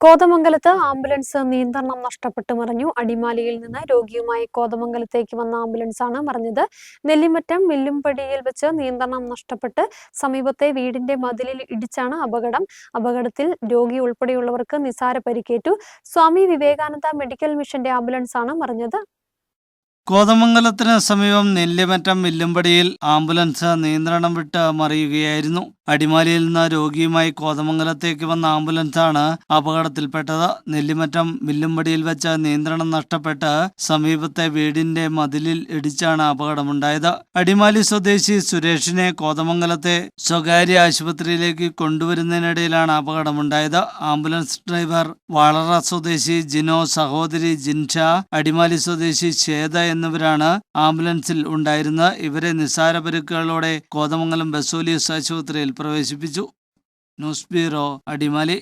കോതമംഗലത്ത് ആംബുലൻസ് നിയന്ത്രണം നഷ്ടപ്പെട്ടു മറിഞ്ഞു. അടിമാലിയിൽ നിന്ന് രോഗിയുമായി കോതമംഗലത്തേക്ക് വന്ന ആംബുലൻസാണ് മറിഞ്ഞത്. നെല്ലിമറ്റം മില്ലുംപടിയിൽ വെച്ച് നിയന്ത്രണം നഷ്ടപ്പെട്ട് സമീപത്തെ വീടിന്റെ മതിലിൽ ഇടിച്ചാണ് അപകടം. അപകടത്തിൽ രോഗി ഉൾപ്പെടെയുള്ളവർക്ക് നിസാര പരിക്കേറ്റു. സ്വാമി വിവേകാനന്ദ മെഡിക്കൽ മിഷന്റെ ആംബുലൻസാണ് മറിഞ്ഞത്. കോതമംഗലത്തിന് സമീപം നെല്ലിമറ്റം മില്ലുംപടിയിൽ ആംബുലൻസ് നിയന്ത്രണം വിട്ട് മറിയുകയായിരുന്നു. അടിമാലിയിൽ നിന്ന് രോഗിയുമായി കോതമംഗലത്തേക്ക് വന്ന ആംബുലൻസാണ് അപകടത്തിൽപ്പെട്ടത്. നെല്ലിമറ്റം വില്ലുംപടിയിൽ വെച്ച് നിയന്ത്രണം നഷ്ടപ്പെട്ട് സമീപത്തെ വീടിന്റെ മതിലിൽ ഇടിച്ചാണ് അപകടമുണ്ടായത്. അടിമാലി സ്വദേശി സുരേഷിനെ കോതമംഗലത്തെ സ്വകാര്യ ആശുപത്രിയിലേക്ക് കൊണ്ടുവരുന്നതിനിടയിലാണ് അപകടമുണ്ടായത്. ആംബുലൻസ് ഡ്രൈവർ വളറ സ്വദേശി ജിനോ സഹോദരി ജിൻഷ അടിമാലി സ്വദേശി ശ്വേത എന്നിവരാണ് ആംബുലൻസിൽ ഉണ്ടായിരുന്നത്. ഇവരെ നിസ്സാര പരുക്കുകളോടെ കോതമംഗലം ബസോലിയസ് ആശുപത്രിയിൽ പ്രവേശിപ്പിച്ചു. ന്യൂസ് അടിമാലി